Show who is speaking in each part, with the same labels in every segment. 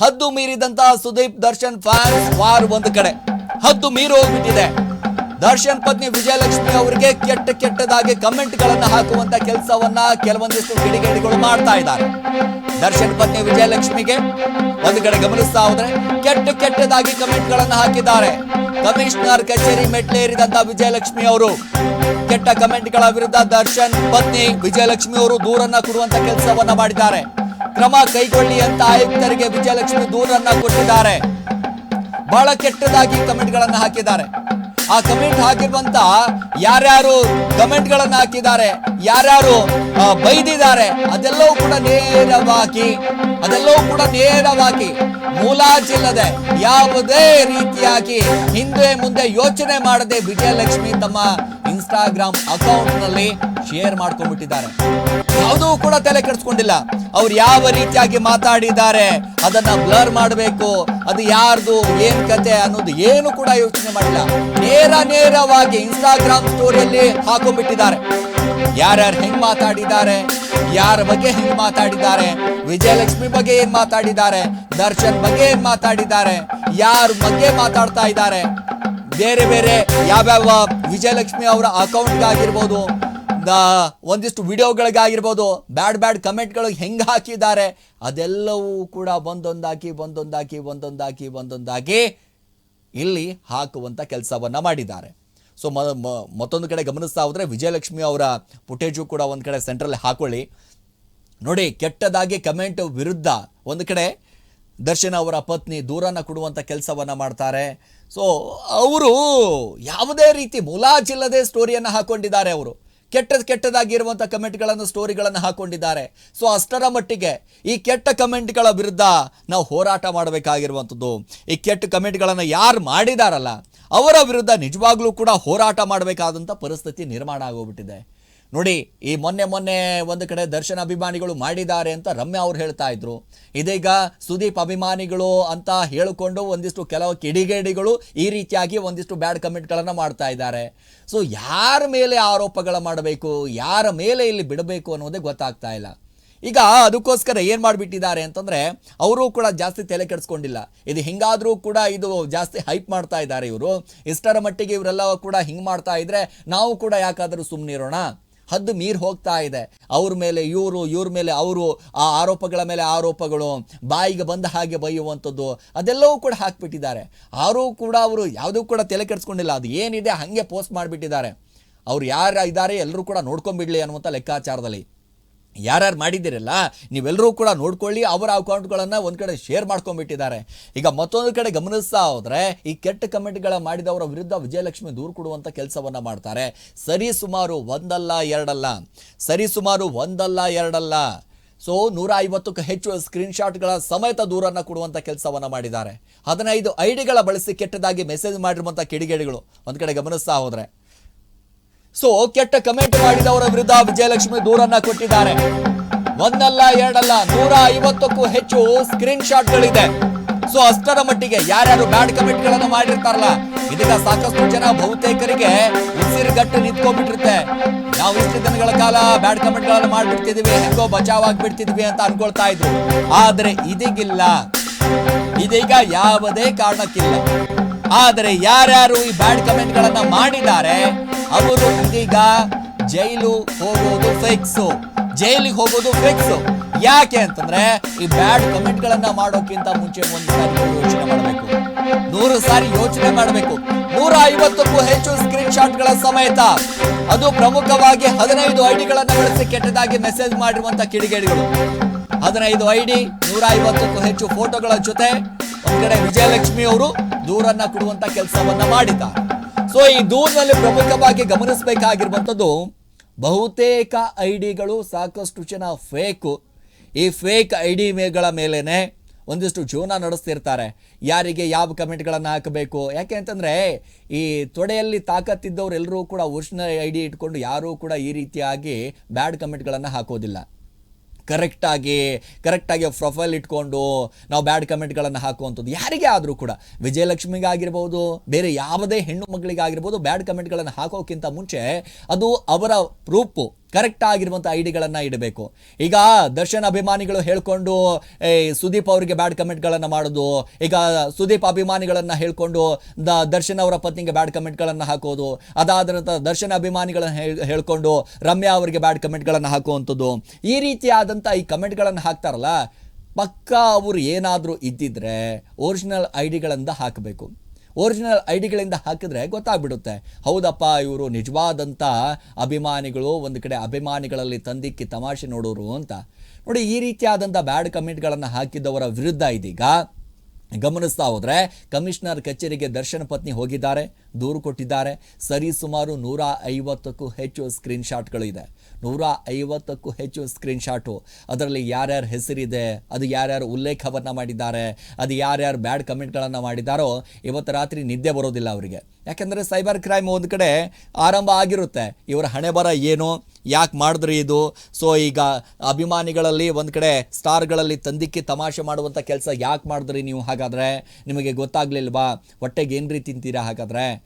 Speaker 1: ಹದ್ದು ಮೀರಿದಂತಹ Sudeep Darshan fans war ಒಂದು ಕಡೆ. ಹದ್ದು ಮೀರಿ ಹೋಗ್ಬಿಟ್ಟಿದೆ ದರ್ಶನ್ ಪತ್ನಿ ವಿಜಯಲಕ್ಷ್ಮಿ ಅವರಿಗೆ ಕೆಟ್ಟ ಕೆಟ್ಟದಾಗಿ ಕಮೆಂಟ್ ಗಳನ್ನ ಹಾಕುವಂತ ಕೆಲಸವನ್ನ ಕೆಲವೊಂದಿಷ್ಟು ಕಿಡಿಗೇಡಿಗಳು ಮಾಡ್ತಾ ಇದ್ದಾರೆ. ದರ್ಶನ್ ಪತ್ನಿ ವಿಜಯಲಕ್ಷ್ಮಿಗೆ ಒಂದು ಕಡೆ ಗಮನಿಸ್ತಾ ಹೋದ್ರೆ ಕೆಟ್ಟ ಕೆಟ್ಟದಾಗಿ ಕಮೆಂಟ್ ಗಳನ್ನ ಹಾಕಿದ್ದಾರೆ. ಕಮಿಷನರ್ ಕಚೇರಿ ಮೆಟ್ಲೇರಿದಂತ ವಿಜಯಲಕ್ಷ್ಮಿ ಅವರು. ಕೆಟ್ಟ ಕಮೆಂಟ್ಗಳ ವಿರುದ್ಧ ದರ್ಶನ್ ಪತ್ನಿ ವಿಜಯಲಕ್ಷ್ಮಿ ಅವರು ದೂರನ್ನ ಕೊಡುವಂತ ಕೆಲಸವನ್ನ ಮಾಡಿದ್ದಾರೆ. ಕ್ರಮ ಕೈಗೊಳ್ಳಿ ಅಂತ ಆಯುಕ್ತರಿಗೆ ವಿಜಯಲಕ್ಷ್ಮಿ ದೂರನ್ನ ಕೊಟ್ಟಿದ್ದಾರೆ. ಬಹಳ ಕೆಟ್ಟದಾಗಿ ಕಮೆಂಟ್ ಗಳನ್ನ ಹಾಕಿದ್ದಾರೆ. ಆ ಕಮೆಂಟ್ ಹಾಕಿರುವಂತ ಯಾರ್ಯಾರು ಕಮೆಂಟ್ ಗಳನ್ನ ಹಾಕಿದ್ದಾರೆ, ಯಾರ್ಯಾರು ಬೈದಿದ್ದಾರೆ, ಅದೆಲ್ಲವೂ ಕೂಡ ನೇರವಾಗಿ, ಅದೆಲ್ಲವೂ ಕೂಡ ನೇರವಾಗಿ ಮುಲಾಜಿಲ್ಲದೆ ಯಾವುದೇ ರೀತಿಯಾಗಿ ಹಿಂದೆ ಮುಂದೆ ಯೋಚನೆ ಮಾಡದೆ ವಿಜಯಲಕ್ಷ್ಮಿ ತಮ್ಮ ಇನ್ಸ್ಟಾಗ್ರಾಮ್ ಅಕೌಂಟ್ನಲ್ಲಿ ಶೇರ್ ಮಾಡ್ಕೊಂಡ್ಬಿಟ್ಟಿದ್ದಾರೆ. ಯಾವುದೂ ಕೂಡ ತಲೆ ಕೆಡಿಸ್ಕೊಂಡಿಲ್ಲ. ಅವ್ರು ಯಾವ ರೀತಿಯಾಗಿ ಮಾತಾಡಿದ್ದಾರೆ, ಅದನ್ನ ಬ್ಲರ್ ಮಾಡಬೇಕು, ಅದು ಯಾರ್ದು, ಏನ್ ಕತೆ ಅನ್ನೋದು ಏನು ಕೂಡ ಯೋಚನೆ ಮಾಡಿಲ್ಲ. ನೇರ ನೇರವಾಗಿ ಇನ್ಸ್ಟಾಗ್ರಾಮ್ ಸ್ಟೋರಿಯಲ್ಲಿ ಹಾಕೊಂಡ್ಬಿಟ್ಟಿದ್ದಾರೆ. ಯಾರ್ಯಾರು ಹೆಂಗ್ ಮಾತಾಡಿದ್ದಾರೆ, ಯಾರ ಬಗ್ಗೆ ಹೆಂಗ್ ಮಾತಾಡಿದ್ದಾರೆ, ವಿಜಯಲಕ್ಷ್ಮಿ ಬಗ್ಗೆ ಏನ್ ಮಾತಾಡಿದ್ದಾರೆ, ದರ್ಶನ್ ಬಗ್ಗೆ ಏನ್ ಮಾತಾಡಿದ್ದಾರೆ, ಯಾರ ಬಗ್ಗೆ ಮಾತಾಡ್ತಾ ಇದ್ದಾರೆ ಬೇರೆ ಬೇರೆ ಯಾವ್ಯಾವ ವಿಜಯಲಕ್ಷ್ಮಿ ಅವರ ಅಕೌಂಟ್ಗಾಗಿರ್ಬೋದು ಒಂದಿಷ್ಟು ವಿಡಿಯೋಗಳಿಗಾಗಿರ್ಬೋದು, ಬ್ಯಾಡ್ ಬ್ಯಾಡ್ ಕಮೆಂಟ್ಗಳು ಹೆಂಗೆ ಹಾಕಿದ್ದಾರೆ, ಅದೆಲ್ಲವೂ ಕೂಡ ಒಂದೊಂದಾಕಿ ಒಂದೊಂದಾಕಿ ಒಂದೊಂದಾಕಿ ಒಂದೊಂದಾಗಿ ಇಲ್ಲಿ ಹಾಕುವಂಥ ಕೆಲಸವನ್ನು ಮಾಡಿದ್ದಾರೆ. ಸೊ ಮತ್ತೊಂದು ಕಡೆ ಗಮನಿಸ್ತಾ ಹೋದರೆ ವಿಜಯಲಕ್ಷ್ಮಿ ಅವರ ಪುಟೇಜು ಕೂಡ ಒಂದು ಕಡೆ ಸೆಂಟ್ರಲ್ಲಿ ಹಾಕೊಳ್ಳಿ. ನೋಡಿ, ಕೆಟ್ಟದಾಗಿ ಕಮೆಂಟ್ ವಿರುದ್ಧ ಒಂದು ಕಡೆ ದರ್ಶನ್ ಅವರ ಪತ್ನಿ ದೂರನ್ನು ಕೊಡುವಂಥ ಕೆಲಸವನ್ನು ಮಾಡ್ತಾರೆ. ಸೊ ಅವರು ಯಾವುದೇ ರೀತಿ ಮುಲಾಜಿಲ್ಲದೆ ಸ್ಟೋರಿಯನ್ನು ಹಾಕ್ಕೊಂಡಿದ್ದಾರೆ ಅವರು. ಕೆಟ್ಟದ ಕೆಟ್ಟದಾಗಿರುವಂಥ ಕಮೆಂಟ್ಗಳನ್ನು ಸ್ಟೋರಿಗಳನ್ನು ಹಾಕೊಂಡಿದ್ದಾರೆ. ಸೊ ಅಷ್ಟರ ಮಟ್ಟಿಗೆ ಈ ಕೆಟ್ಟ ಕಮೆಂಟ್ಗಳ ವಿರುದ್ಧ ನಾವು ಹೋರಾಟ ಮಾಡಬೇಕಾಗಿರುವಂಥದ್ದು. ಈ ಕೆಟ್ಟ ಕಮೆಂಟ್ಗಳನ್ನು ಯಾರು ಮಾಡಿದಾರಲ್ಲ, ಅವರ ವಿರುದ್ಧ ನಿಜವಾಗ್ಲೂ ಕೂಡ ಹೋರಾಟ ಮಾಡಬೇಕಾದಂಥ ಪರಿಸ್ಥಿತಿ ನಿರ್ಮಾಣ ಆಗೋಗ್ಬಿಟ್ಟಿದೆ. ನೋಡಿ, ಈ ಮೊನ್ನೆ ಮೊನ್ನೆ ಒಂದು ಕಡೆ ದರ್ಶನ ಅಭಿಮಾನಿಗಳು ಮಾಡಿದ್ದಾರೆ ಅಂತ ರಮ್ಯಾ ಅವ್ರು ಹೇಳ್ತಾ ಇದ್ರು. ಇದೀಗ ಸುದೀಪ್ ಅಭಿಮಾನಿಗಳು ಅಂತ ಹೇಳಿಕೊಂಡು ಒಂದಿಷ್ಟು ಕೆಲವು ಕಿಡಿಗೇಡಿಗಳು ಈ ರೀತಿಯಾಗಿ ಒಂದಿಷ್ಟು ಬ್ಯಾಡ್ ಕಮೆಂಟ್ಗಳನ್ನು ಮಾಡ್ತಾ ಇದ್ದಾರೆ. ಸೊ, ಯಾರ ಮೇಲೆ ಆರೋಪಗಳ ಮಾಡಬೇಕು, ಯಾರ ಮೇಲೆ ಇಲ್ಲಿ ಬಿಡಬೇಕು ಅನ್ನೋದೇ ಗೊತ್ತಾಗ್ತಾ ಇಲ್ಲ. ಈಗ ಅದಕ್ಕೋಸ್ಕರ ಏನು ಮಾಡಿಬಿಟ್ಟಿದ್ದಾರೆ ಅಂತಂದರೆ, ಅವರು ಕೂಡ ಜಾಸ್ತಿ ತಲೆ ಕೆಡಿಸ್ಕೊಂಡಿಲ್ಲ. ಇದು ಹಿಂಗಾದರೂ ಕೂಡ ಇದು ಜಾಸ್ತಿ ಹೈಪ್ ಮಾಡ್ತಾ ಇದ್ದಾರೆ ಇವರು. ಇಷ್ಟರ ಮಟ್ಟಿಗೆ ಇವರೆಲ್ಲ ಕೂಡ ಹಿಂಗೆ ಮಾಡ್ತಾ ಇದ್ದರೆ ನಾವು ಕೂಡ ಯಾಕಾದರೂ ಸುಮ್ಮನಿರೋಣ ಹದ್ದು ಮೀರ್ ಹೋಗ್ತಾ ಇದೆ. ಅವ್ರ ಮೇಲೆ ಇವರು, ಇವ್ರ ಮೇಲೆ ಅವರು, ಆ ಆರೋಪಗಳ ಮೇಲೆ ಆರೋಪಗಳು, ಬಾಯಿಗೆ ಬಂದ ಹಾಗೆ ಬೈಯುವಂಥದ್ದು, ಅದೆಲ್ಲವೂ ಕೂಡ ಹಾಕ್ಬಿಟ್ಟಿದ್ದಾರೆ. ಆರೂ ಕೂಡ ಅವರು ಯಾವುದೂ ಕೂಡ ತಲೆ ಕೆಡಿಸ್ಕೊಂಡಿಲ್ಲ. ಅದು ಏನಿದೆ ಹಾಗೆ ಪೋಸ್ಟ್ ಮಾಡಿಬಿಟ್ಟಿದ್ದಾರೆ. ಅವ್ರು ಯಾರು ಇದ್ದಾರೆ ಎಲ್ಲರೂ ಕೂಡ ನೋಡ್ಕೊಂಬಿಡ್ಲಿ ಅನ್ನುವಂಥ ಲೆಕ್ಕಾಚಾರದಲ್ಲಿ. ಯಾರ್ಯಾರು ಮಾಡಿದ್ದೀರಲ್ಲ ನೀವೆಲ್ಲರೂ ಕೂಡ ನೋಡ್ಕೊಳ್ಳಿ, ಅವರ ಅಕೌಂಟ್ಗಳನ್ನು ಒಂದು ಕಡೆ ಶೇರ್ ಮಾಡ್ಕೊಂಡ್ಬಿಟ್ಟಿದ್ದಾರೆ. ಈಗ ಮತ್ತೊಂದು ಕಡೆ ಗಮನಿಸ್ತಾ ಹೋದರೆ, ಈ ಕೆಟ್ಟ ಕಮೆಂಟ್ಗಳ ಮಾಡಿದವರ ವಿರುದ್ಧ ವಿಜಯಲಕ್ಷ್ಮಿ ದೂರು ಕೊಡುವಂಥ ಕೆಲಸವನ್ನು ಮಾಡ್ತಾರೆ. ಸರಿ ಸುಮಾರು ಒಂದಲ್ಲ, ಎರಡಲ್ಲ. ಸರಿ ಸುಮಾರು ಒಂದಲ್ಲ, ಎರಡಲ್ಲ. ಸೊ ನೂರ ಐವತ್ತಕ್ಕೂ ಹೆಚ್ಚು ಸ್ಕ್ರೀನ್ಶಾಟ್ಗಳ ಸಮೇತ ದೂರನ್ನು ಕೊಡುವಂಥ ಕೆಲಸವನ್ನು ಮಾಡಿದ್ದಾರೆ. ಹದಿನೈದು ಐಡಿಗಳ ಬಳಸಿ ಕೆಟ್ಟದಾಗಿ ಮೆಸೇಜ್ ಮಾಡಿರುವಂಥ ಕಿಡಿಗೇಡಿಗಳು ಒಂದು ಕಡೆ ಗಮನಿಸ್ತಾ ಹೋದ್ರೆ. ಸೊ ಕೆಟ್ಟ ಕಮೆಂಟ್ ಮಾಡಿದವರ ವಿರುದ್ಧ ವಿಜಯಲಕ್ಷ್ಮಿ ದೂರನ್ನ ಕೊಟ್ಟಿದ್ದಾರೆ. ಒಂದಲ್ಲ, ಎರಡಲ್ಲ ನೂರ ಐವತ್ತಕ್ಕೂ ಹೆಚ್ಚು ಸ್ಕ್ರೀನ್ ಶಾಟ್ಗಳಿದೆ ಸೊ ಅಷ್ಟರ ಮಟ್ಟಿಗೆ ಯಾರ್ಯಾರು ಬ್ಯಾಡ್ ಕಮೆಂಟ್ಗಳನ್ನು ಮಾಡಿರ್ತಾರಲ್ಲ, ಇದೀಗ ಸಾಕಷ್ಟು ಜನ ಬಹುತೇಕರಿಗೆ ಉಸಿರುಗಟ್ಟು ನಿಂತ್ಕೊಂಡ್ಬಿಟ್ಟಿರುತ್ತೆ. ನಾವು ಇಷ್ಟು ದಿನಗಳ ಕಾಲ ಬ್ಯಾಡ್ ಕಮೆಂಟ್ಗಳನ್ನು ಮಾಡ್ಬಿಡ್ತಿದೀವಿ, ಹೆಂಗೋ ಬಚಾವ್ ಆಗ್ಬಿಡ್ತಿದ್ವಿ ಅಂತ ಅನ್ಕೊಳ್ತಾ ಇದ್ರು. ಆದ್ರೆ ಇದೀಗಿಲ್ಲ. ಇದೀಗ ಯಾವುದೇ ಕಾರಣಕ್ಕಿಲ್ಲ. ಆದರೆ ಯಾರ್ಯಾರು ಈ ಬ್ಯಾಡ್ ಕಮೆಂಟ್ ಗಳನ್ನ ಮಾಡಿದ್ದಾರೆ ಅವರು ಈಗ ಜೈಲು ಹೋಗೋದು ಫಿಕ್ಸ್ ಜೈಲಿಗೆ ಹೋಗೋದು ಫಿಕ್ಸ್ ಯಾಕೆ ಅಂತಂದ್ರೆ ಈ ಬ್ಯಾಡ್ ಕಮೆಂಟ್ ಗಳನ್ನ ಮಾಡೋಕ್ಕಿಂತ ಮುಂಚೆ ಒಂದು ಸಾರಿ ಯೋಚನೆ ಮಾಡಬೇಕು. ನೂರು ಸಾರಿ ಯೋಚನೆ ಮಾಡಬೇಕು. ನೂರ ಐವತ್ತಕ್ಕೂ ಹೆಚ್ಚು ಸ್ಕ್ರೀನ್ ಶಾಟ್ಗಳ ಸಮೇತ. ಅದು ಪ್ರಮುಖವಾಗಿ ಹದಿನೈದು ಐಡಿಗಳನ್ನ ಬಳಸಿ ಕೆಟ್ಟದಾಗಿ ಮೆಸೇಜ್ ಮಾಡಿರುವಂತ ಕಿಡಿಗೇಡಿಗಳು. ಹದಿನೈದು ಐಡಿ ನೂರ ಐವತ್ತಕ್ಕೂ ಹೆಚ್ಚು ಫೋಟೋಗಳ ಜೊತೆ ಒಂದ್ ಕಡೆ ವಿಜಯಲಕ್ಷ್ಮಿ ಅವರು ದೂರನ್ನ ಕೊಡುವಂತ ಕೆಲಸವನ್ನ ಮಾಡಿದ್ದಾರೆ. ಸೊ ಈ ದೂರಿನಲ್ಲಿ ಪ್ರಮುಖವಾಗಿ ಗಮನಿಸಬೇಕಾಗಿರುವಂಥದ್ದು ಬಹುತೇಕ ಐ ಡಿಗಳು ಸಾಕಷ್ಟು ಜನ ಫೇಕು. ಈ ಫೇಕ್ ಮೇಗಳ ಮೇಲೇ ಒಂದಿಷ್ಟು ಜೀವನ ನಡೆಸ್ತಿರ್ತಾರೆ. ಯಾರಿಗೆ ಯಾವ ಕಮೆಂಟ್ಗಳನ್ನು ಹಾಕಬೇಕು? ಯಾಕೆ ಅಂತಂದರೆ ಈ ತೊಡೆಯಲ್ಲಿ ತಾಕತ್ತಿದ್ದವ್ರು ಎಲ್ಲರೂ ಕೂಡ ಒರಿಜಿನಲ್ ಐ ಡಿ ಇಟ್ಕೊಂಡು ಯಾರೂ ಕೂಡ ಈ ರೀತಿಯಾಗಿ ಬ್ಯಾಡ್ ಕಮೆಂಟ್ಗಳನ್ನು ಹಾಕೋದಿಲ್ಲ. ಕರೆಕ್ಟಾಗಿ ಕರೆಕ್ಟಾಗಿ ಪ್ರೊಫೈಲ್ ಇಟ್ಕೊಂಡು ನಾವು ಬ್ಯಾಡ್ ಕಮೆಂಟ್ಗಳನ್ನು ಹಾಕುವಂಥದ್ದು. ಯಾರಿಗೇ ಆದರೂ ಕೂಡ, ವಿಜಯಲಕ್ಷ್ಮಿಗಾಗಿರ್ಬೋದು, ಬೇರೆ ಯಾವುದೇ ಹೆಣ್ಣು ಮಕ್ಕಳಿಗಾಗಿರ್ಬೋದು ಬ್ಯಾಡ್ ಕಮೆಂಟ್ಗಳನ್ನು ಹಾಕೋಕ್ಕಿಂತ ಮುಂಚೆ ಅದು ಅವರ ಪ್ರೂಫು ಕರೆಕ್ಟ್ ಆಗಿರುವಂಥ ಐಡಿಗಳನ್ನು ಇಡಬೇಕು. ಈಗ ದರ್ಶನ್ ಅಭಿಮಾನಿಗಳು ಹೇಳ್ಕೊಂಡು ಸುದೀಪ್ ಅವರಿಗೆ ಬ್ಯಾಡ್ ಕಮೆಂಟ್ಗಳನ್ನು ಮಾಡೋದು, ಈಗ ಸುದೀಪ್ ಅಭಿಮಾನಿಗಳನ್ನು ಹೇಳ್ಕೊಂಡು ದ, ದರ್ಶನ್ ಅವರ ಪತ್ನಿಗೆ ಬ್ಯಾಡ್ ಕಮೆಂಟ್ಗಳನ್ನು ಹಾಕೋದು, ಅದಾದ ನಂತರ ದರ್ಶನ್ ಅಭಿಮಾನಿಗಳನ್ನು ಹೇಳ್- ಹೇಳ್ಕೊಂಡು ರಮ್ಯಾ ಅವರಿಗೆ ಬ್ಯಾಡ್ ಕಮೆಂಟ್ಗಳನ್ನು ಹಾಕುವಂಥದ್ದು. ಈ ರೀತಿಯಾದಂಥ ಈ ಕಮೆಂಟ್ಗಳನ್ನು ಹಾಕ್ತಾರಲ್ಲ, ಪಕ್ಕಾ ಅವರು ಏನಾದರೂ ಇದ್ದಿದ್ರೆ ಒರಿಜಿನಲ್ ಐ ಡಿಗಳಿಂದ ಹಾಕಬೇಕು. ಒರಿಜಿನಲ್ ಐ ಡಿಗಳಿಂದ ಹಾಕಿದ್ರೆ ಗೊತ್ತಾಗ್ಬಿಡುತ್ತೆ. ಹೌದಪ್ಪ, ಇವರು ನಿಜವಾದಂಥ ಅಭಿಮಾನಿಗಳು, ಒಂದು ಕಡೆ ಅಭಿಮಾನಿಗಳಲ್ಲಿ ತಂದಿಕ್ಕಿ ತಮಾಷೆ ನೋಡೋರು ಅಂತ. ನೋಡಿ, ಈ ರೀತಿಯಾದಂಥ ಬ್ಯಾಡ್ ಕಮೆಂಟ್ಗಳನ್ನು ಹಾಕಿದ್ದವರ ವಿರುದ್ಧ ಇದೀಗ ಗಮನಿಸ್ತಾ ಹೋದರೆ, ಕಮಿಷನರ್ ಕಚೇರಿಗೆ ದರ್ಶನ ಪತ್ನಿ ಹೋಗಿದ್ದಾರೆ. ದೂರು ಕೊಟ್ಟಿದ್ದಾರೆ. ಸರಿ, ಸುಮಾರು ನೂರ ಐವತ್ತಕ್ಕೂ ಹೆಚ್ಚು ಸ್ಕ್ರೀನ್ ಶಾಟ್ಗಳು ಇದೆ ನೂರ ಐವತ್ತಕ್ಕೂ ಹೆಚ್ಚು ಸ್ಕ್ರೀನ್ ಶಾಟು ಅದರಲ್ಲಿ ಯಾರ್ಯಾರ ಹೆಸರಿದೆ, ಅದು ಯಾರ್ಯಾರು ಉಲ್ಲೇಖವನ್ನು ಮಾಡಿದ್ದಾರೆ, ಅದು ಯಾರ್ಯಾರು ಬ್ಯಾಡ್ ಕಮೆಂಟ್ಗಳನ್ನು ಮಾಡಿದ್ದಾರೋ, ಇವತ್ತು ರಾತ್ರಿ ನಿದ್ದೆ ಬರೋದಿಲ್ಲ ಅವರಿಗೆ. ಯಾಕೆಂದರೆ ಸೈಬರ್ ಕ್ರೈಮ್ ಒಂದು ಕಡೆ ಆರಂಭ ಆಗಿರುತ್ತೆ. ಇವರ ಹಣೆ ಬರ ಏನು, ಯಾಕೆ ಮಾಡಿದ್ರಿ ಇದು? ಸೊ, ಈಗ ಅಭಿಮಾನಿಗಳಲ್ಲಿ ಒಂದು ಕಡೆ ಸ್ಟಾರ್ಗಳಲ್ಲಿ ತಂದಿಕ್ಕಿ ತಮಾಷೆ ಮಾಡುವಂಥ ಕೆಲಸ ಯಾಕೆ ಮಾಡಿದ್ರಿ ನೀವು ಹಾಗಾದರೆ? ನಿಮಗೆ ಗೊತ್ತಾಗಲಿಲ್ವಾ? ಹೊಟ್ಟೆಗೆ ಏನು ರೀತಿ ತಿಂತೀರಾ ಹಾಗಾದರೆ?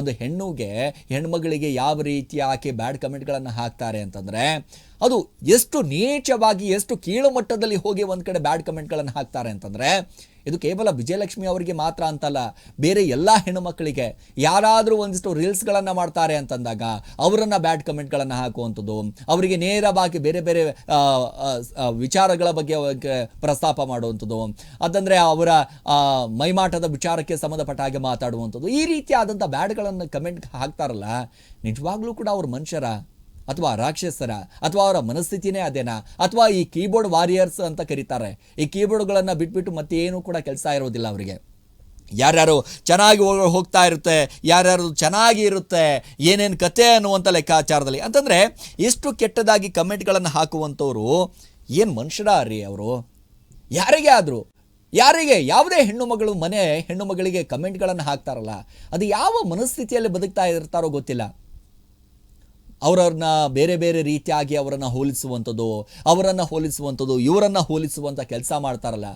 Speaker 1: ಒಂದು ಹೆಣ್ಣುಗೆ ಹೆಣ್ಮಗಳಿಗೆ ಯಾವ ರೀತಿ ಆಕೆ ಬ್ಯಾಡ್ ಕಮೆಂಟ್ಗಳನ್ನು ಹಾಕ್ತಾರೆ ಅಂತಂದರೆ, ಅದು ಎಷ್ಟು ನೀಚವಾಗಿ, ಎಷ್ಟು ಕೀಳು ಮಟ್ಟದಲ್ಲಿ ಹೋಗಿ ಒಂದು ಕಡೆ ಬ್ಯಾಡ್ ಕಮೆಂಟ್ಗಳನ್ನು ಹಾಕ್ತಾರೆ ಅಂತಂದರೆ, ಇದು ಕೇವಲ ವಿಜಯಲಕ್ಷ್ಮಿ ಅವರಿಗೆ ಮಾತ್ರ ಅಂತಲ್ಲ, ಬೇರೆ ಎಲ್ಲ ಹೆಣ್ಣು ಮಕ್ಕಳಿಗೆ ಯಾರಾದರೂ ಒಂದಿಷ್ಟು ರೀಲ್ಸ್ಗಳನ್ನು ಮಾಡ್ತಾರೆ ಅಂತಂದಾಗ ಅವರನ್ನು ಬ್ಯಾಡ್ ಕಮೆಂಟ್ಗಳನ್ನು ಹಾಕುವಂಥದ್ದು, ಅವರಿಗೆ ನೇರವಾಗಿ ಬೇರೆ ಬೇರೆ ವಿಚಾರಗಳ ಬಗ್ಗೆ ಪ್ರಸ್ತಾಪ ಮಾಡುವಂಥದ್ದು ಅದಂದರೆ ಅವರ ಮೈಮಾಟದ ವಿಚಾರಕ್ಕೆ ಸಂಬಂಧಪಟ್ಟ ಹಾಗೆ ಮಾತಾಡುವಂಥದ್ದು, ಈ ರೀತಿಯಾದಂಥ ಬ್ಯಾಡ್ಗಳನ್ನು ಕಮೆಂಟ್ ಹಾಕ್ತಾರಲ್ಲ, ನಿಜವಾಗ್ಲೂ ಕೂಡ ಅವ್ರ ಮನುಷ್ಯರ? ಅಥವಾ ರಾಕ್ಷಸರ? ಅಥವಾ ಅವರ ಮನಸ್ಥಿತಿನೇ ಅದೇನಾ? ಅಥವಾ ಈ ಕೀಬೋರ್ಡ್ ವಾರಿಯರ್ಸ್ ಅಂತ ಕರೀತಾರೆ? ಈ ಕೀಬೋರ್ಡ್ಗಳನ್ನು ಬಿಟ್ಬಿಟ್ಟು ಮತ್ತೆ ಏನೂ ಕೂಡ ಕೆಲಸ ಇರೋದಿಲ್ಲ ಅವರಿಗೆ. ಯಾರ್ಯಾರು ಚೆನ್ನಾಗಿ ಹೋಗ್ತಾ ಇರುತ್ತೆ, ಯಾರ್ಯಾರು ಚೆನ್ನಾಗಿ ಇರುತ್ತೆ, ಏನೇನು ಕತೆ ಅನ್ನುವಂಥ ಲೆಕ್ಕಾಚಾರದಲ್ಲಿ. ಅಂತಂದರೆ ಎಷ್ಟು ಕೆಟ್ಟದಾಗಿ ಕಮೆಂಟ್ಗಳನ್ನು ಹಾಕುವಂಥವ್ರು ಏನು ಮನುಷ್ಯರ ರೀ ಅವರು? ಯಾರಿಗೆ ಆದರೂ? ಯಾರಿಗೆ? ಯಾವುದೇ ಹೆಣ್ಣು ಮಗಳು ಮನೆ, ಹೆಣ್ಣು ಮಗಳಿಗೆ ಕಮೆಂಟ್ಗಳನ್ನು ಹಾಕ್ತಾರಲ್ಲ, ಅದು ಯಾವ ಮನಸ್ಥಿತಿಯಲ್ಲಿ ಬದುಕ್ತಾ ಇರ್ತಾರೋ ಗೊತ್ತಿಲ್ಲ. ಅವರವ್ರನ್ನ ಬೇರೆ ಬೇರೆ ರೀತಿಯಾಗಿ ಅವರನ್ನು ಹೋಲಿಸುವಂಥದ್ದು ಅವರನ್ನು ಹೋಲಿಸುವಂಥದ್ದು, ಇವರನ್ನು ಹೋಲಿಸುವಂಥ ಕೆಲಸ ಮಾಡ್ತಾರಲ್ಲ,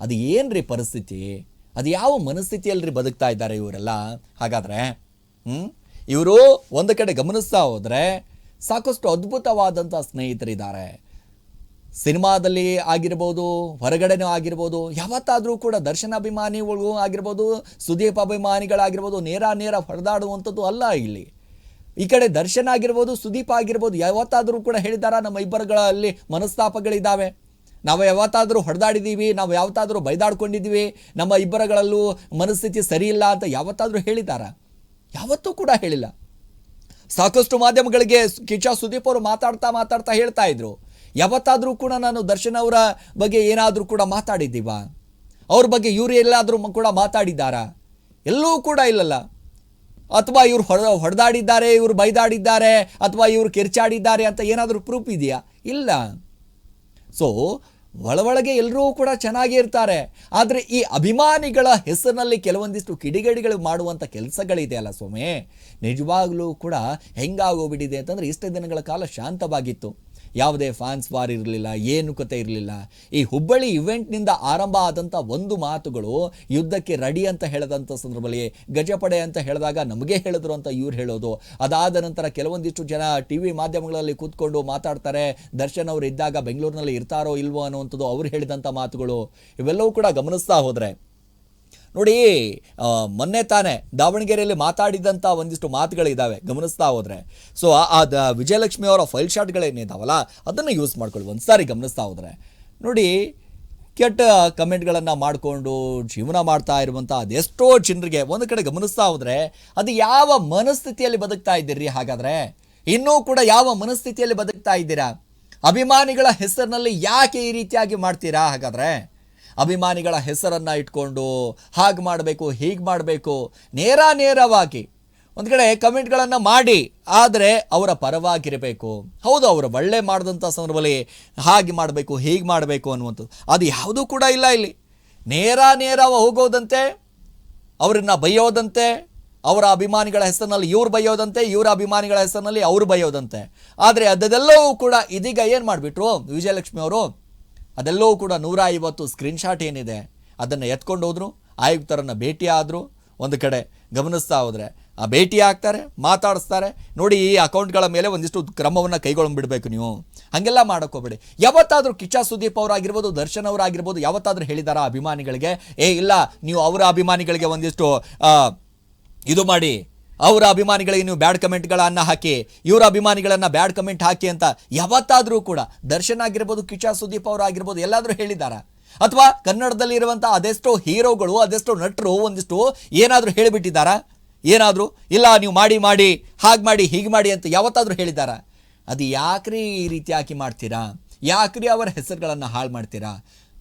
Speaker 1: ಅದು ಏನ್ರಿ ಪರಿಸ್ಥಿತಿ? ಅದು ಯಾವ ಮನಸ್ಥಿತಿಯಲ್ಲಿ ಬದುಕ್ತಾ ಇದ್ದಾರೆ ಇವರೆಲ್ಲ? ಹಾಗಾದರೆ ಹ್ಞೂ ಇವರು ಒಂದು ಕಡೆ ಗಮನಿಸ್ತಾ ಹೋದರೆ ಸಾಕಷ್ಟು ಅದ್ಭುತವಾದಂಥ ಸ್ನೇಹಿತರಿದ್ದಾರೆ. ಸಿನಿಮಾದಲ್ಲಿ ಆಗಿರ್ಬೋದು, ಹೊರಗಡೆನೂ ಆಗಿರ್ಬೋದು, ಯಾವತ್ತಾದರೂ ಕೂಡ ದರ್ಶನ ಅಭಿಮಾನಿಗಳು ಆಗಿರ್ಬೋದು, ಸುದೀಪ್ ಅಭಿಮಾನಿಗಳಾಗಿರ್ಬೋದು, ನೇರ ನೇರ ಹೊಡೆದಾಡುವಂಥದ್ದು ಅಲ್ಲ ಇಲ್ಲಿ. ಈ ಕಡೆ ದರ್ಶನ್ ಆಗಿರ್ಬೋದು, ಸುದೀಪ್ ಆಗಿರ್ಬೋದು, ಯಾವತ್ತಾದರೂ ಕೂಡ ಹೇಳಿದಾರ, ನಮ್ಮ ಇಬ್ಬರುಗಳಲ್ಲಿ ಮನಸ್ತಾಪಗಳಿದ್ದಾವೆ. ನಾವು ಯಾವತ್ತಾದರೂ ಹೊಡೆದಾಡಿದ್ದೀವಿ ನಾವು ಯಾವತ್ತಾದರೂ ಬೈದಾಡ್ಕೊಂಡಿದ್ದೀವಿ ನಮ್ಮ ಇಬ್ಬರುಗಳಲ್ಲೂ ಮನಸ್ಥಿತಿ ಸರಿಯಿಲ್ಲ ಅಂತ ಯಾವತ್ತಾದರೂ ಹೇಳಿದಾರ? ಯಾವತ್ತೂ ಕೂಡ ಹೇಳಿಲ್ಲ. ಸಾಕಷ್ಟು ಮಾಧ್ಯಮಗಳಿಗೆ ಕಿಚಾ ಸುದೀಪ್ ಅವರು ಮಾತಾಡ್ತಾ ಮಾತಾಡ್ತಾ ಹೇಳ್ತಾ ಇದ್ರು. ಯಾವತ್ತಾದರೂ ಕೂಡ ನಾನು ದರ್ಶನ್ ಅವರ ಬಗ್ಗೆ ಏನಾದರೂ ಕೂಡ ಮಾತಾಡಿದ್ದೀವಾ? ಅವ್ರ ಬಗ್ಗೆ ಇವರು ಎಲ್ಲಾದರೂ ಕೂಡ ಮಾತಾಡಿದ್ದಾರಾ? ಎಲ್ಲೂ ಕೂಡ ಇಲ್ಲಲ್ಲ. ಅಥವಾ ಇವರು ಹೊಡ ಹೊಡೆದಾಡಿದ್ದಾರೆ, ಇವರು ಬೈದಾಡಿದ್ದಾರೆ, ಅಥವಾ ಇವರು ಕಿರ್ಚಾಡಿದ್ದಾರೆ ಅಂತ ಏನಾದರೂ ಪ್ರೂಫ್ ಇದೆಯಾ? ಇಲ್ಲ. ಸೊ ಒಳೊಳಗೆ ಎಲ್ಲರೂ ಕೂಡ ಚೆನ್ನಾಗಿ ಇರ್ತಾರೆ. ಆದರೆ ಈ ಅಭಿಮಾನಿಗಳ ಹೆಸರಿನಲ್ಲಿ ಕೆಲವೊಂದಿಷ್ಟು ಕಿಡಿಗೇಡಿಗಳು ಮಾಡುವಂಥ ಕೆಲಸಗಳಿದೆಯಲ್ಲ ಸ್ವಾಮಿ ನಿಜವಾಗ್ಲೂ ಕೂಡ ಹೆಂಗಾಗೋಗ್ಬಿಟ್ಟಿದೆ ಅಂತಂದರೆ ಇಷ್ಟೇ ದಿನಗಳ ಕಾಲ ಶಾಂತವಾಗಿತ್ತು. ಯಾವುದೇ ಫ್ಯಾನ್ಸ್ ವಾರ್ ಇರಲಿಲ್ಲ, ಏನು ಕತೆ ಇರಲಿಲ್ಲ. ಈ ಹುಬ್ಬಳ್ಳಿ ಇವೆಂಟ್ನಿಂದ ಆರಂಭ ಆದಂಥ ಒಂದು ಮಾತುಗಳು ಯುದ್ಧಕ್ಕೆ ರೆಡಿ ಅಂತ ಹೇಳಿದಂಥ ಸಂದರ್ಭದಲ್ಲಿ ಗಜಪಡೆ ಅಂತ ಹೇಳಿದಾಗ ನಮಗೆ ಹೇಳಿದ್ರು ಅಂತ ಇವ್ರು ಹೇಳೋದು. ಅದಾದ ನಂತರ ಕೆಲವೊಂದಿಷ್ಟು ಜನ ಟಿ ವಿ ಮಾಧ್ಯಮಗಳಲ್ಲಿ ಕೂತ್ಕೊಂಡು ಮಾತಾಡ್ತಾರೆ, ದರ್ಶನ್ ಅವರು ಇದ್ದಾಗ ಬೆಂಗಳೂರಿನಲ್ಲಿ ಇರ್ತಾರೋ ಇಲ್ವೋ ಅನ್ನುವಂಥದ್ದು ಅವ್ರು ಹೇಳಿದಂಥ ಮಾತುಗಳು. ಇವೆಲ್ಲವೂ ಕೂಡ ಗಮನಿಸ್ತಾ ಹೋದರೆ ನೋಡಿ ಮೊನ್ನೆ ತಾನೇ ದಾವಣಗೆರೆಯಲ್ಲಿ ಮಾತಾಡಿದಂಥ ಒಂದಿಷ್ಟು ಮಾತುಗಳಿದ್ದಾವೆ ಗಮನಿಸ್ತಾ ಹೋದರೆ. ಸೊ ಆ ದ- ವಿಜಯಲಕ್ಷ್ಮಿ ಅವರ ಫೈಲ್ ಶಾಟ್ಗಳೇನಿದ್ದಾವಲ್ಲ ಅದನ್ನು ಯೂಸ್ ಮಾಡ್ಕೊಳ್ಳಿ ಒಂದು ಸಾರಿ ಗಮನಿಸ್ತಾ ಹೋದರೆ. ನೋಡಿ, ಕೆಟ್ಟ ಕಮೆಂಟ್ಗಳನ್ನು ಮಾಡಿಕೊಂಡು ಜೀವನ ಮಾಡ್ತಾ ಇರುವಂಥ ಅದೆಷ್ಟೋ ಜನರಿಗೆ ಒಂದು ಕಡೆ ಗಮನಿಸ್ತಾ ಹೋದರೆ, ಅದು ಯಾವ ಮನಸ್ಥಿತಿಯಲ್ಲಿ ಬದುಕ್ತಾ ಇದ್ದೀರಿ ಹಾಗಾದರೆ? ಇನ್ನೂ ಕೂಡ ಯಾವ ಮನಸ್ಥಿತಿಯಲ್ಲಿ ಬದುಕ್ತಾ ಇದ್ದೀರಾ? ಅಭಿಮಾನಿಗಳ ಹೆಸರಿನಲ್ಲಿ ಯಾಕೆ ಈ ರೀತಿಯಾಗಿ ಮಾಡ್ತೀರಾ ಹಾಗಾದರೆ? ಅಭಿಮಾನಿಗಳ ಹೆಸರನ್ನು ಇಟ್ಕೊಂಡು ಹಾಗೆ ಮಾಡಬೇಕು, ಹೀಗೆ ಮಾಡಬೇಕು, ನೇರ ನೇರವಾಗಿ. ಒಂದು ಕಡೆ ಕಮೆಂಟ್ಗಳನ್ನು ಮಾಡಿ, ಆದರೆ ಅವರ ಪರವಾಗಿರಬೇಕು. ಹೌದು, ಅವರು ಒಳ್ಳೆ ಮಾಡಿದಂಥ ಸಂದರ್ಭದಲ್ಲಿ ಹಾಗೆ ಮಾಡಬೇಕು, ಹೀಗೆ ಮಾಡಬೇಕು ಅನ್ನುವಂಥದ್ದು. ಅದು ಯಾವುದೂ ಕೂಡ ಇಲ್ಲ ಇಲ್ಲಿ. ನೇರ ನೇರ ಹೋಗೋದಂತೆ, ಅವರನ್ನು ಬೈಯೋದಂತೆ, ಅವರ ಅಭಿಮಾನಿಗಳ ಹೆಸರಿನಲ್ಲಿ ಇವ್ರು ಬೈಯೋದಂತೆ, ಇವರ ಅಭಿಮಾನಿಗಳ ಹೆಸರಿನಲ್ಲಿ ಅವರು ಬೈಯೋದಂತೆ. ಆದರೆ ಅದೆಲ್ಲವೂ ಕೂಡ ಇದೀಗ ಏನು ಮಾಡಿಬಿಟ್ರು, ವಿಜಯಲಕ್ಷ್ಮಿ ಅವರು ಅದೆಲ್ಲವೂ ಕೂಡ ನೂರ ಐವತ್ತು ಸ್ಕ್ರೀನ್ಶಾಟ್ ಏನಿದೆ, ಅದನ್ನು ಎತ್ಕೊಂಡು ಹೋದ್ರು, ಆಯುಕ್ತರನ್ನು ಭೇಟಿ ಆದರು, ಒಂದು ಕಡೆ ಗಮನಿಸ್ತಾ ಹೋದರೆ. ಆ ಭೇಟಿ ಆಗ್ತಾರೆ, ಮಾತಾಡಿಸ್ತಾರೆ. ನೋಡಿ, ಈ ಅಕೌಂಟ್ಗಳ ಮೇಲೆ ಒಂದಿಷ್ಟು ಕ್ರಮವನ್ನು ಕೈಗೊಳ್ಬಿಡ್ಬೇಕು ನೀವು. ಹಾಗೆಲ್ಲ ಮಾಡಕ್ ಯಾವತ್ತಾದರೂ ಯಾವತ್ತಾದ್ರೂ ಕಿಚ್ಚ ಸುದೀಪ್ ಅವರಾಗಿರ್ಬೋದು, ದರ್ಶನ್ ಅವರಾಗಿರ್ಬೋದು, ಯಾವತ್ತಾದರೂ ಹೇಳಿದಾರ ಅಭಿಮಾನಿಗಳಿಗೆ, ಏ, ಇಲ್ಲ, ನೀವು ಅವರ ಅಭಿಮಾನಿಗಳಿಗೆ ಒಂದಿಷ್ಟು ಇದು ಮಾಡಿ ಅವರ ಅಭಿಮಾನಿಗಳಿಗೆ ನೀವು ಬ್ಯಾಡ್ ಕಮೆಂಟ್ಗಳನ್ನು ಹಾಕಿ, ಇವರ ಅಭಿಮಾನಿಗಳನ್ನು ಬ್ಯಾಡ್ ಕಮೆಂಟ್ ಹಾಕಿ ಅಂತ ಯಾವತ್ತಾದರೂ ಕೂಡ ದರ್ಶನ್ ಆಗಿರ್ಬೋದು ಕಿಚಾ ಸುದೀಪ್ ಅವರು ಆಗಿರ್ಬೋದು, ಎಲ್ಲಾದರೂ ಹೇಳಿದ್ದಾರೆ? ಅಥವಾ ಕನ್ನಡದಲ್ಲಿ ಇರುವಂಥ ಅದೆಷ್ಟೋ ಹೀರೋಗಳು, ಅದೆಷ್ಟೋ ನಟರು ಒಂದಿಷ್ಟು ಏನಾದರೂ ಹೇಳಿಬಿಟ್ಟಿದ್ದಾರಾ? ಏನಾದರೂ? ಇಲ್ಲ, ನೀವು ಮಾಡಿ ಮಾಡಿ, ಹಾಗೆ ಮಾಡಿ, ಹೀಗೆ ಮಾಡಿ ಅಂತ ಯಾವತ್ತಾದರೂ ಹೇಳಿದ್ದಾರಾ? ಅದು ಯಾಕ್ರಿ ಈ ರೀತಿ ಹಾಕಿ ಮಾಡ್ತೀರಾ? ಯಾಕ್ರಿ ಅವರ ಹೆಸರುಗಳನ್ನು ಹಾಳು ಮಾಡ್ತೀರಾ?